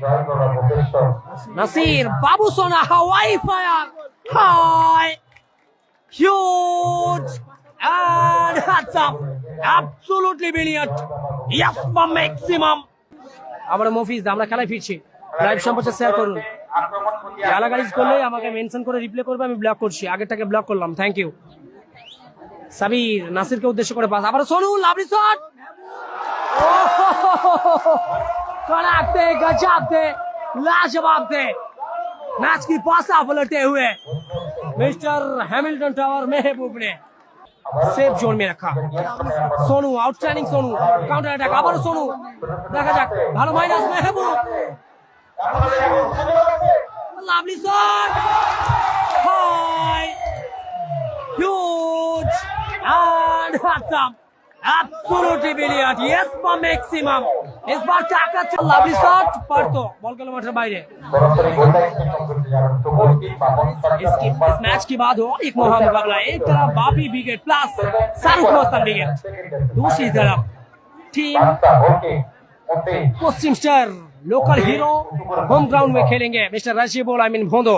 জয় বাবু সোনা Hawaii fire, high, huge, and hats up. Absolutely brilliant. Yes, for maximum. আমরা মফিজ আমরা খেলায় ফিরছি লাইভ সম্পর্কে শেয়ার করুন গালাগালিজ করলে আমাকে মেনশন করে রিপ্লে করবে আমি ব্লক করছি আগেরটাকে ব্লক করলাম থ্যাংক ইউ সাবির নাসিরকে উদ্দেশ্য করে পাস আবার সোনু লাভলি শট कड़ाक थे गजब थे लाजवाब थे मैच की पासा पलटते हुए मिस्टर हैमिल्टन टावर महबूब ने सेफ जोन में रखा Sonu outstanding Sonu counter attack আবার সোনু দেখা যাক ভালো minus Mehboob lovely shot high huge and handsome. Absolutely brilliant. Yes, for maximum. इस बार টাকা লাভলি শট পারতো বল গেল মাঠের বাইরে সরাসরি গোলটা এক্সটেনশন করতে যাবেন তো গোলকি পাবন इसकी इस मैच के बाद और एक महा मुकाबला एक तरफ Bapi wicket plus Shahrukh Mastan wicket दूसरी तरफ टीम বার্তা ওকে ওকে पश्चिम star local hero home ground में खेलेंगे मिस्टर राशिबुल आई मीन भोंदो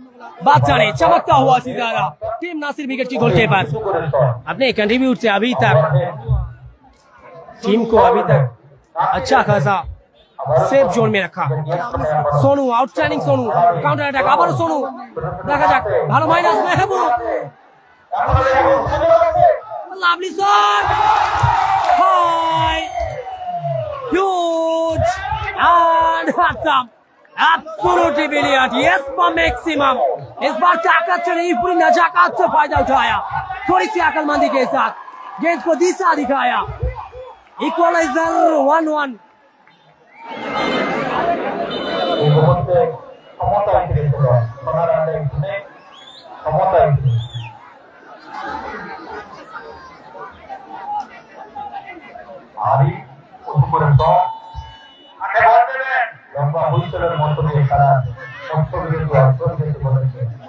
बादशाह ने चमकता हुआ सितारा टीम नासिर विकेट की गोल के पास করে শট अपने कंट्रीब्यूट से अभी तक टीम को अभी तक अच्छा खासा सेफ जोन में रखा Sonu outstanding Sonu counter attack আবারও সোনু দেখা যাক ভালো minus Mehboob lovely shot high huge and handsome Absolutely brilliant. Yes, for maximum. इस बार ताकत से नहीं पूरी नजाकत से फायदा उठाया थोड़ी सी अकलमंदी के साथ गेंद को दिशा दिखाया इक्वलाइजर वन वन এই মুহূর্তে ক্ষমতা ফিরেছে সোনার আন্ডে এখানে ক্ষমতা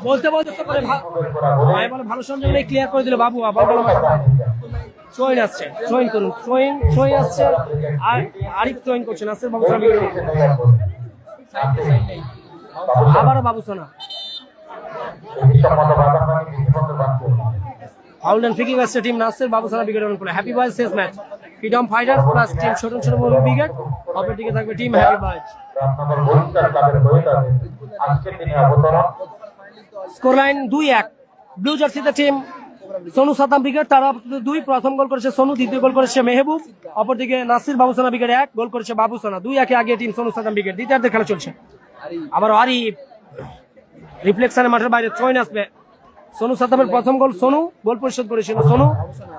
বলতে বলতে করা ভাই বলে ভালো সংযোগ নেই ক্লিয়ার করে দিল, বাবু আবার বলো সোইন আসছে সোইন করুন সোইন সোইন আসছে, আর আরিফ সোইন করছেন আসছে বাবু সোনা আবারও Babu Sona. Foul and free kick আসছে টিম নাসের বাবু সোনা উইকেট করে হ্যাপি বয়েজ শেষ match freedom fighter plus team ছোট ছোট উইকেট অপর দিকে থাকবে টিম হ্যাপি হয়ে অবতরণ স্কোর লাইন দুই এক। ব্লু জার্সিতে টিম সোনু সাতাম উইকেট তারা দুই, প্রথম গোল করেছে সোনু দ্বিতীয় গোল করেছে মেহবুব অপরদিকে নাসির বাবুসানা উইকেট এক গোল করেছে বাবুসানা দুই একে আগে টিম সোনু সাতাম উইকেট দ্বিতীয়ার্ধে খেলা চলছে। আবার আরিফ রিফ্লেকশনে মাঠের বাইরে ছয় আসবে সোনু সাতামের প্রথম গোল সোনু গোল পরিশোধ করেছিল সোনু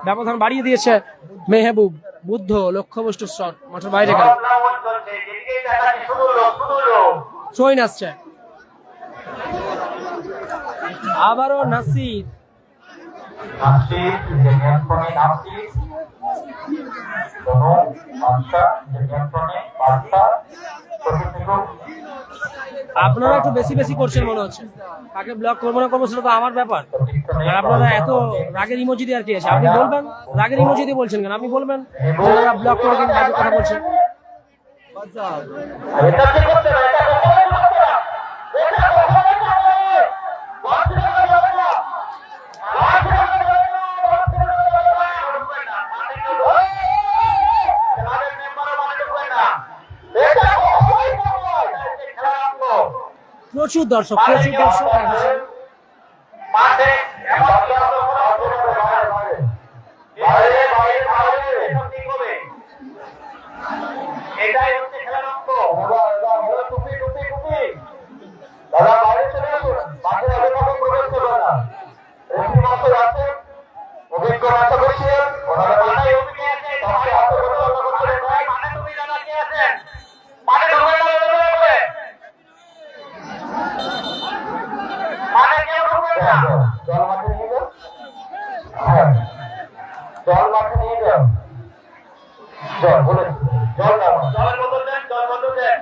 ব্যবধান বাড়িয়ে দিয়েছে মেহবুব বুদ্ধ লক্ষ্য লক্ষ্যবস্তু শট মাঠের বাইরে গেল। ছয় আসছে আবারও নাসির। নাসির আপনারা একটু বেশি বেশি করছেন মনে হচ্ছে। তাকে ব্লক করব না করব সেটা তো আমার ব্যাপার। আর আপনারা এত রাগের ইমোজি দিয়ে আর কি আছে? আপনি বলবেন? রাগের ইমোজি দিয়ে বলছেন কেন? আপনি বলবেন? ব্লক করে কিন্তু কথা বলছেন। প্রচুর দর্শক প্রচুর দর্শক। জল বলে জল দাও জলের বোতল দেন জল বোতল দেন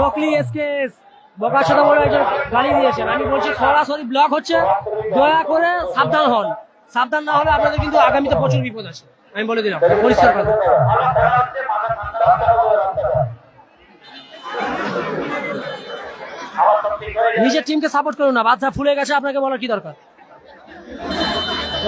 রকলি এসকেস বকাশোদা বলে একটা গাড়ি দিয়েছেন। আমি বলছি, সরাসরি ব্লক হচ্ছে। দয়া করে সাবধান সাবধান না হলে আপনাদের কিন্তু আগামীতে প্রচুর বিপদ আছে আমি বলে দিলাম, পরিষ্কার কথা। নিজের টিমকে সাপোর্ট করুন না। বাচ্চা ফুলে গেছে, আপনাকে বলার কি দরকার?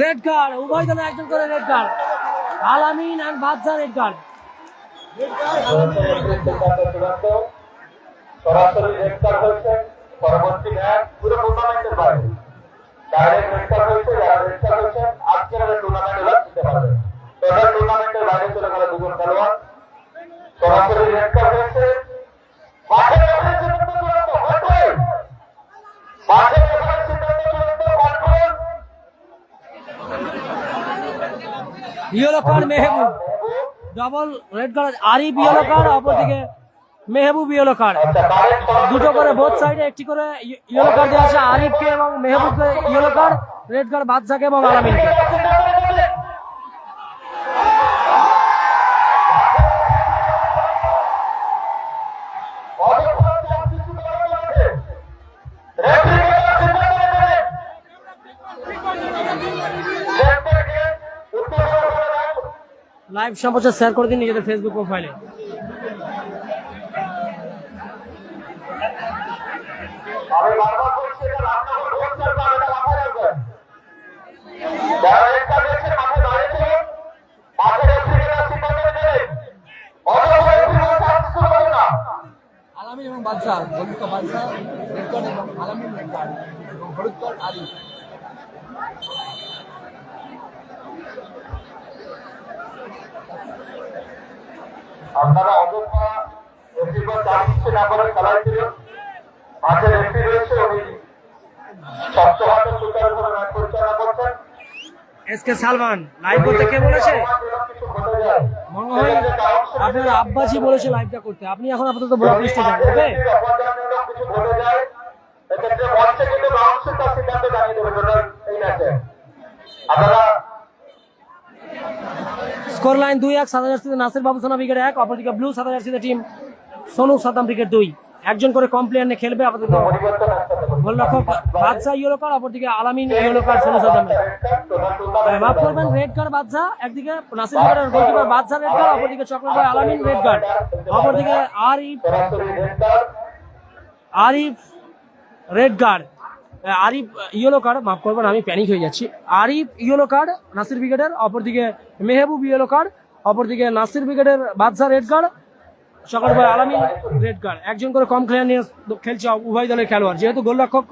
রেড কার্ড উভয় দলে একজন করে রেড কার্ড আলামিন আর বাদশা রেড কার্ড সরাসরি পরবর্তী পুরো টুর্নামেন্টের বাইরে। টুর্নামেন্টের বাইরে চলে গেল দুজন খেলোয়াড়। সরাসরি red card yellow card Mehboob double red card Arif yellow card অপরদিকে মেহবুব ইয়েলো কার্ড দুটো করে বোথ সাইডে একটি করে ইয়েলো কার্ড দেওয়া আছে আরিফকে এবং মেহবুবকে ইয়েলো কার্ড রেড কার্ড বাদশাকে এবং আলামিনকে। লাইভ সম্প্রচার শেয়ার করে দিন নিজেদের ফেসবুক প্রোফাইলে আলামিন এবং বাদশাহ হলুদ বাদশাহ রেড কার্ড এবং আলামিন রেড কার্ড এবং হলুদ কার্ড আরিফ আপনারা অযথা চাপ দিচ্ছে না করে খেলায় রয়েছে উনি শক্ত হাতে সুচারুভাবে ম্যাচ পরিচালনা করছেন। সালমান লাইভ করতে কে বলেছে? মনে হয় আপনার বলেছে লাইভটা করতে। আপনি এখন আপাতত ব্লক লিস্টে যান ওকে কিছু ঘটে যায় এক্ষেত্রে মঞ্চে কিন্তু বাউন্সের তার সিদ্ধান্ত জানিয়ে দেবে এই ম্যাচে। আপনারা স্কোর লাইন দুই এক সাদা জার্সিতে নাসির বাবু সোনা উইকেট এক অপরদিকে ব্লু সাদা জার্সিতে টিম সোনু সাদাম উইকেট দুই। একজন করে কম নিয়ে খেলবে আপাতত। গোলরক্ষক বাদশা ইয়েলো কার্ড অপরদিকে আলামিন ইয়েলো কার্ড সোনু সাদাম হ্যাঁ, মাফ করবেন রেড কার্ড বাদশা একদিকে নাসির উইকেটের গোলকিপার বাদশা রেড কার্ড অপরদিকে চক্র আলামিন রেড কার্ড অপরদিকে Arif Arif red card Arif yellow card মাফ করবেন, আমি প্যানিক হয়ে যাচ্ছি। আরিফ, ইয়েলো কার্ড নাসির উইকেটের অপরদিকে মেহবুব, ইয়েলো কার্ড অপরদিকে নাসির উইকেটের বাদশা রেড কার্ড সকাল বয় আলামিন রেড কার্ড একজন করে কম প্লেয়ার নিয়ে খেলছে উভয় দলের খেলোয়াড়, যেহেতু গোলরক্ষক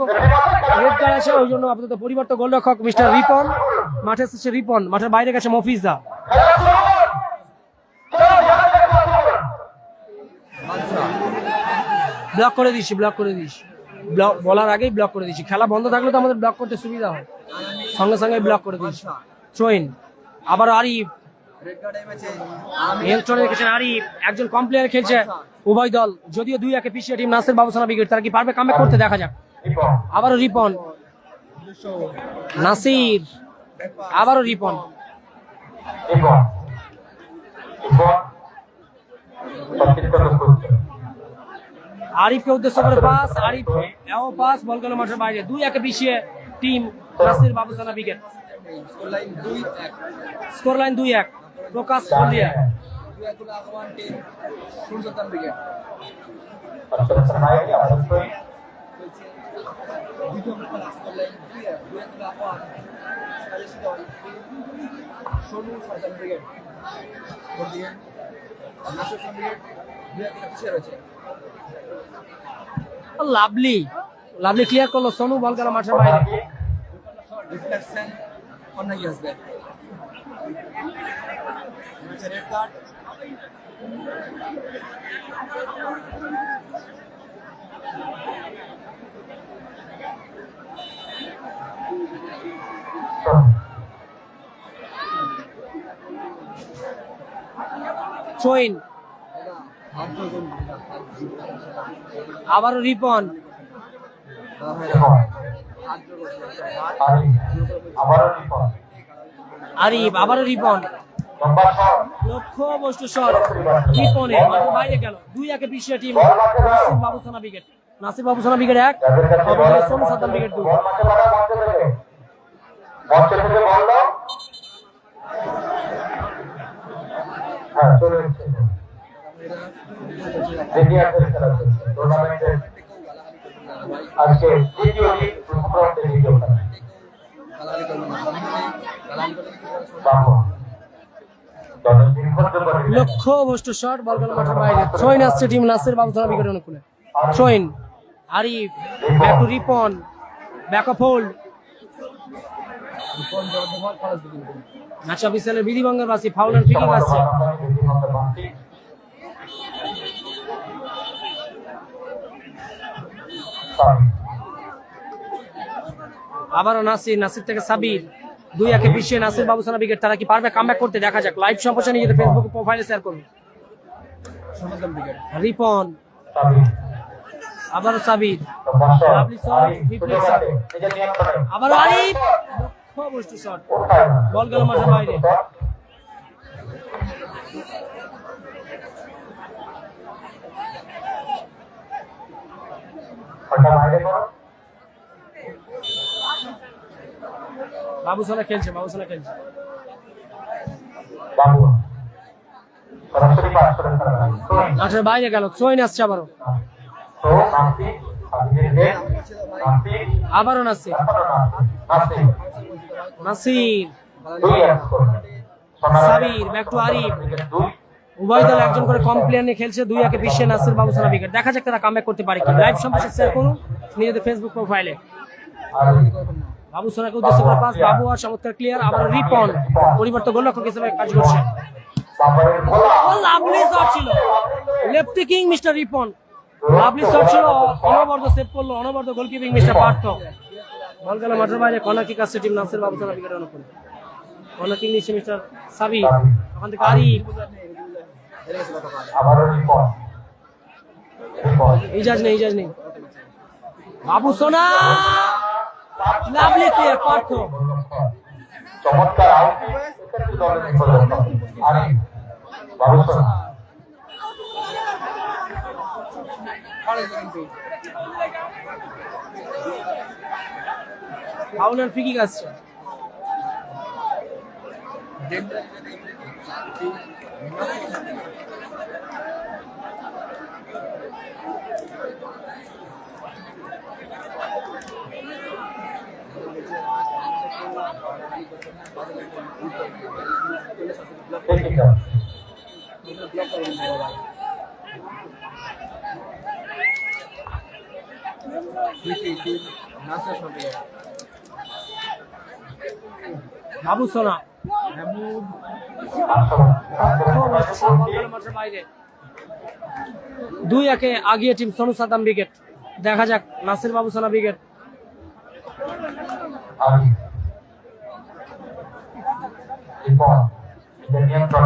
রেড কার্ড আছে, ওই জন্য আপাতত পরিবর্তন গোলরক্ষক মিস্টার রিপন, মাঠে এসেছে রিপন, মাঠের বাইরে গেছে খেলা খেলা বাদশাহ ব্লক করে দিচ্ছি ব্লক করে দিচ্ছি ব্লক বলার আগেই ব্লক করে দিচ্ছি খেলা বন্ধ থাকলে তো আমাদের ব্লক করতে সুবিধা হয়। সঙ্গে সঙ্গে ব্লক করে দিচ্ছি থ্রোইন আবার আরিফ। আরিফ। একজন কম খেলছে উভয় দল। যদিও দুই একে পিছিয়ে নাসের তারা কি পারবে? কামব্যাক করতে দেখা যাক। আবারও রিপন। নাসির। আবারও রিপন রিপন সবকিছু কথা করছে আরিফকে উদ্দেশ্য করে পাস আরিফ এও পাস বল গেল মাঠের বাইরে। দুই একে পিছিয়ে team Nasir Babusana wicket score line দুই এক। প্রকাশ হলদিয়া দুই লাভলি লাভলি ক্লিয়ার করল সোনু বল গেল মাঠের বাইরে। রিফ্লেকশন আসবে রেড কার্ড আবারও রিপন। আরিফ, আবারও রিপন। লক্ষ্য বস্তু শট। রিপনে মাঠের বাইরে গেল। দুই একে পিছিয়ে team. Nasir Babusana wicket Nasir Babusana wicket এক। অপরদিকে সাদ্দাম উইকেট দুই। হ্যাঁ চলে বাবু। লক্ষ্য বস্তু শট, বল মাঠের বাইরে। থ্রোইন আসছে টিম নাসির বাবুসানা উইকেট অনুকূলে। Throw in Arif back to Ripon back off hold অফিসিয়ালের বিধিভঙ্গের বাসি ফাউল এন্ড ফ্রিকিং আসছে। আবারও নাসির নাসির থেকে সাবির। দুই একে পিছিয়ে নাসির বাবুসানা বিকেট তারা কি পারবে? কামব্যাক করতে দেখা যাক। লাইভ সম্প্রচার নিজেদের ফেসবুক প্রোফাইলে শেয়ার করুন। রিপন। আবারও সাবির। আবারও আরিফ বস্তু শট বল গেল মাঠের বাইরে। বাবুসানা খেলছে বাবুসানা খেলছে। বাবু। মাঠের বাইরে গেল থ্রোইন আসছে আবারও। আবারও নাসির। সাবির, to আরিফ। উভয় দল একজন করে কমপ্লেনে খেলছে দুই একে বিশ্বে নাসির বাবুসানা উইকেট দেখা যাক তারা কামব্যাক করতে পারে কি। লাইভ সম্প্রচার শেয়ার করুন নিজেদের ফেসবুক প্রোফাইলে আর বাবুসানাকে উদ্দেশ্য করে পাস বাবু আর চমৎকার ক্লিয়ার আবার রিপন পরিবর্তন গোলরক্ষক হিসেবে কাজ করছে? লাভলি শট ছিল। Left king mister Ripon lovely shot ছিল অনবর্দ সেভ করল অনবর্দ গোলকিপিং মিস্টার পার্থ। বল গেল মাঠের বাইরে কর্নার কিক আসছে টিম নাসির অনুকূলে কর্নার নিচ্ছে মিস্টার সাবি ওখান থেকে রিপন ইজাজ নেই ইজাজ নেই। বাবু সোনা! Lovely clear Partha. চমৎকার আউটিং। দলের নির্ভরযোগ্য আরে বাবু সোনা খরচ কিন্তু ফাউল এন্ড ফ্রি কিক আসছে। ঠিক বাবু সোনা বাইরে দুই একে আগিয়ে টিম সোনু সাদাম উইকেট দেখা যাক, নাসির বাবু, সোনা উইকেট রিপন। এটা নিয়ন্ত্রণ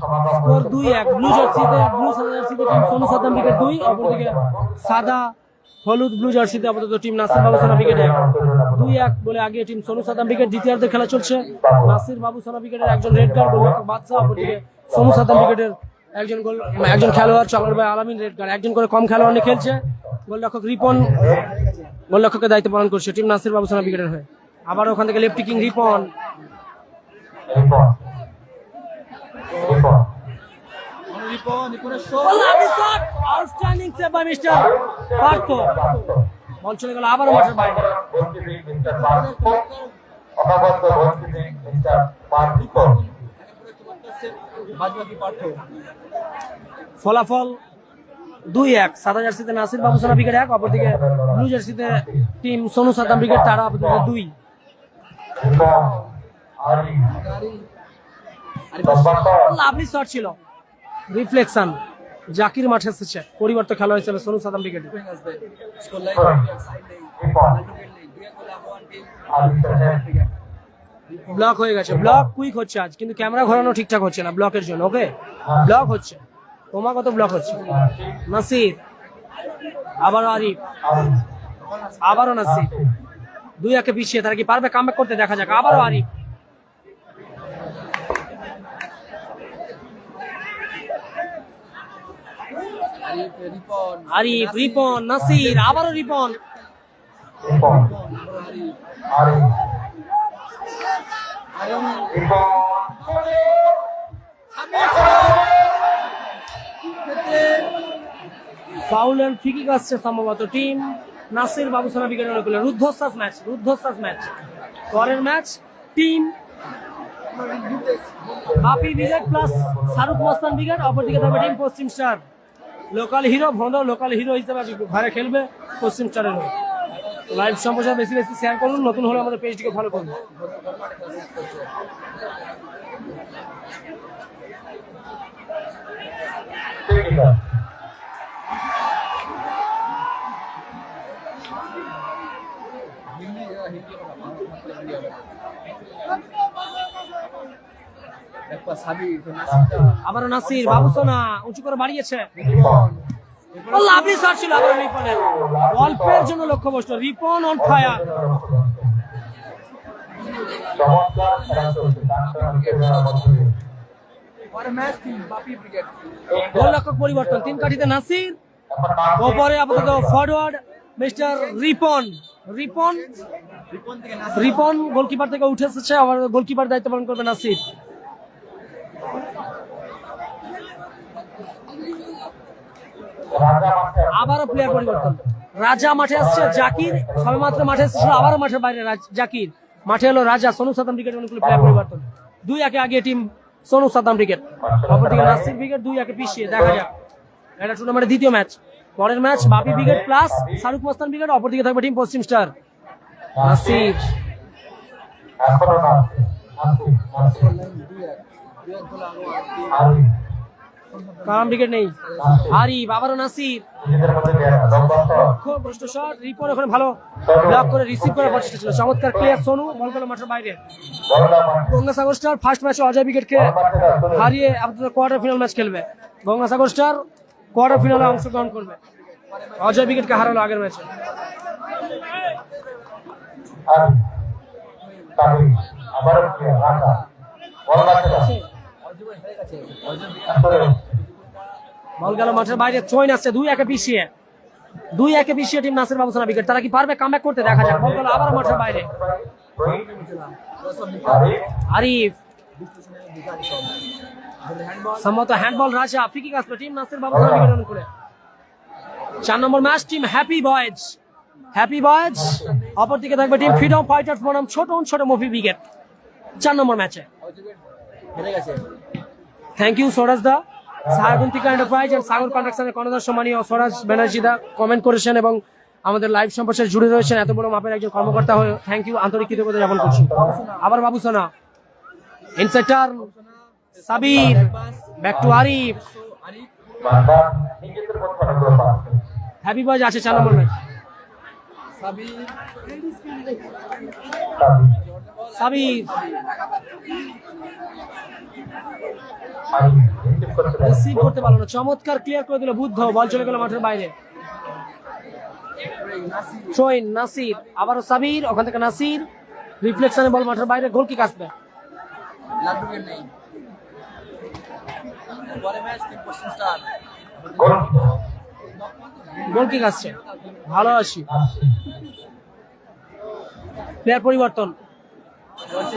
সমাধান স্কোর দুই এক। ব্লু জার্সিতে ব্লু জার্সিতে সোনু সাদাম উইকেট দুই। অপরদিকে সাদা। হলুদ, ব্লু জার্সিতে আপাতত টিম নাসির বাবুসানা উইকেট এক দুই এক বলে আগে টিম সোনু সাদাম উইকেট দ্বিতীয়ার্ধের খেলা চলছে। নাসির বাবুসানা উইকেটের একজন রেড কার্ড গোলরক্ষক বাদশাহ, অপরদিকে সোনু সাদাম উইকেটের একজন গোল, একজন খেলোয়াড় চকর ভাই আলামিন রেড কার্ড। একজন করে কম খেলোয়াড় নিয়ে খেলছে। গোলরক্ষক রিপন, গোলরক্ষকের দায়িত্ব পালন করছে টিম নাসির বাবুসানা উইকেটের হয়ে। আবার ওখান থেকে লেফট কিং রিপন। রিপন। রিপন রিপন রিপনের shot outstanding save by mister Partha ball চলে গেল আবারও মাঠের বাইরে ফলাফল দুই এক সাদা জার্সিতে নাসির বাবু বাবুসানা উইকেট এক অপরদিকে ব্লু জার্সিতে টিম সোনু সাদাম উইকেট তারা আপাতত দুই লাভলি শট ছিল রিফ্লেকশন। জাকির মাঠে এসেছে। পরিবর্তন খেলা হয়েছিল সোনু সাদাম উইকেটে ব্লক হয়ে গেছে। ব্লক কুইক হচ্ছে আজ, কিন্তু ক্যামেরা ঘোরানো ঠিকঠাক হচ্ছে না। ব্লকের জন্য ওকে ব্লক হচ্ছে। ক্রমাগত ব্লক হচ্ছে? নাসির। আবারও আরিফ। আরি আবারও নাসির। দুই একে পিছিয়ে, তারা কি পারবে? কামব্যাক করতে দেখা যাক। আবারও আরিফ। আরিফ রিপন নাসির। আবারও রিপন। ফাউল এন্ড ফ্রি আসছে সম্ভবত টিম। নাসির বাবুসানা উইকেট অনুকূলে রুদ্ধশ্বাস ম্যাচ রুদ্ধশ্বাস ম্যাচ। পরের match team. Bapi wicket plus Shahrukh Mastan wicket অপরদিকে থাকবে team Paschim star. Local hero ভন্ড local hero হিসেবে ঘরে খেলবে পশ্চিম স্টারের হয়ে লাইভ সম্প্রচার বেশি বেশি শেয়ার করুন, নতুন হলে আমাদের পেজটিকে ফলো করুন। Thank আছে। আবারও নাসির বাবুসোনা উঁচু করে বাড়িয়েছে। লাভলি শট ছিল আবার রিপনের। অল্পের জন্য লক্ষ্য বসল। রিপন অন ফায়ার গোলরক্ষক পরিবর্তন। তিন কাঠিতে নাসির। ওপরে আপাতত forward mister Ripon. Ripon Ripon goalkeeper থেকে উঠে এসেছে। আবার গোলকিপার দায়িত্ব পালন করবে নাসির রাজা মাঠে আবারও প্লেয়ার পরিবর্তন। রাজা মাঠে আসছে জাকির সবেমাত্র মাঠে এসেছিল আবারও মাঠের বাইরে জাকির। মাঠে এলো রাজা সোনু সাদাম ক্রিকেট অনুকূল প্লেয়ার পরিবর্তন। দুই একে আগে টিম সোনু সাদাম ক্রিকেট অপরদিকে নাসির উইকেট দুই একে পিছিয়ে দেখা যাক। এটা টুর্নামেন্টের দ্বিতীয় ম্যাচ পরের match Bapi wicket plus Shahrukh Mastan wicket অপরদিকে থাকবে টিম পশ্চিম স্টার নাসির। এখনও কালাম উইকেট নেই। আরিফ, আবারও নাসির। কষ্ট শট রিপন ওখানে ভালো। ব্লক করে রিসিভ করার প্রচেষ্টা ছিল। চমৎকার প্লেয়ার সোনু, বল গেল মাঠের বাইরে। গঙ্গাসাগর স্টার ফার্স্ট ম্যাচে অজয় উইকেটকে হারিয়ে আপনাদের কোয়ার্টার ফাইনাল ম্যাচ খেলবে। গঙ্গাসাগর স্টার কোয়ার্টার ফাইনালে অংশগ্রহণ করবে। অজয় উইকেটকে হারালো আগের ম্যাচে আরি আবার রাজা বড়লা খেলা অর্জুন হয়ে গেছে অর্জুন আসলে বল গেল মাঠের বাইরে ছয় আসছে দুই একে পিছিয়ে। দুই একে পিছিয়ে টিম নাসির বাবুসানা উইকেট তারা কি পারবে কামব্যাক করতে? দেখা যাক। বল গেল আবার মাঠের বাইরে। আরিফ। সম্ভবত হ্যান্ডবল রাজা ফ্রিকিক আসবে টিম নাসির বাবুসানা উইকেট অন করে? চার নম্বর match, team happy boys happy boys অপরদিকে থাকবে টিম ফ্রিডম ফাইটার্স বনাম ছোট ছোট মুভি উইকেট চার নম্বর ম্যাচে। থ্যাংক ইউ স্বরাজ দা। সাগন্তিকা এন্টারপ্রাইজ এন্ড সাগর কন্ট্রাকশনের কর্ণধার সম্মানীয় স্বরাজ ব্যানার্জি দা কমেন্ট করেছেন এবং আমাদের লাইভ সম্প্রচারে জুড়ে রয়েছেন। এত বড় মাপের একজন কর্মকর্তা হয়ে থ্যাংক ইউ আন্তরিক কৃতজ্ঞতা জ্ঞাপন করছি। আবার Babu Sona. ইনসেটার Sabir back to Arif. Happy boys আছে চার নম্বর ম্যাচ সাবি তাবি সাবির রিসিভ করতে পারল না। চমৎকার ক্লিয়ার করে দিল বুদ্ধ। বল চলে গেল মাঠের বাইরে। নাসি নাসির। আবারও সাবির ওখান থেকে নাসির। রিফ্লেকশনে বল মাঠের বাইরে গোল কিক আসবে। গোল গোল কিক আসছে। ভালো আসি প্লেয়ার পরিবর্তন।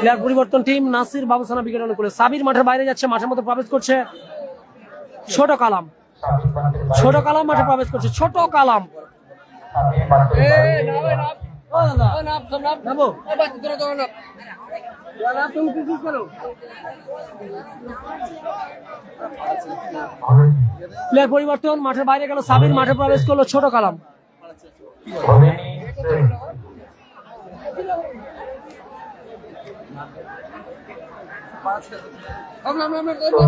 প্লেয়ার পরিবর্তন টিম নাসির বাবুসানা উইকেট অনুকূলে। সাবির মাঠের বাইরে যাচ্ছে মাঠের মধ্যে প্রবেশ করছে ছোট কালাম। ছোট কালাম মাঠে প্রবেশ করছে ছোট কালাম। প্লেয়ার পরিবর্তন মাঠের বাইরে গেল সাবির মাঠে প্রবেশ করল ছোট কালাম।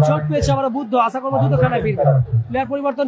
চোট পেয়েছে আমরা বুদ্ধ আশা করব দ্রুত খেলায় ফিরবে। প্লেয়ার পরিবর্তন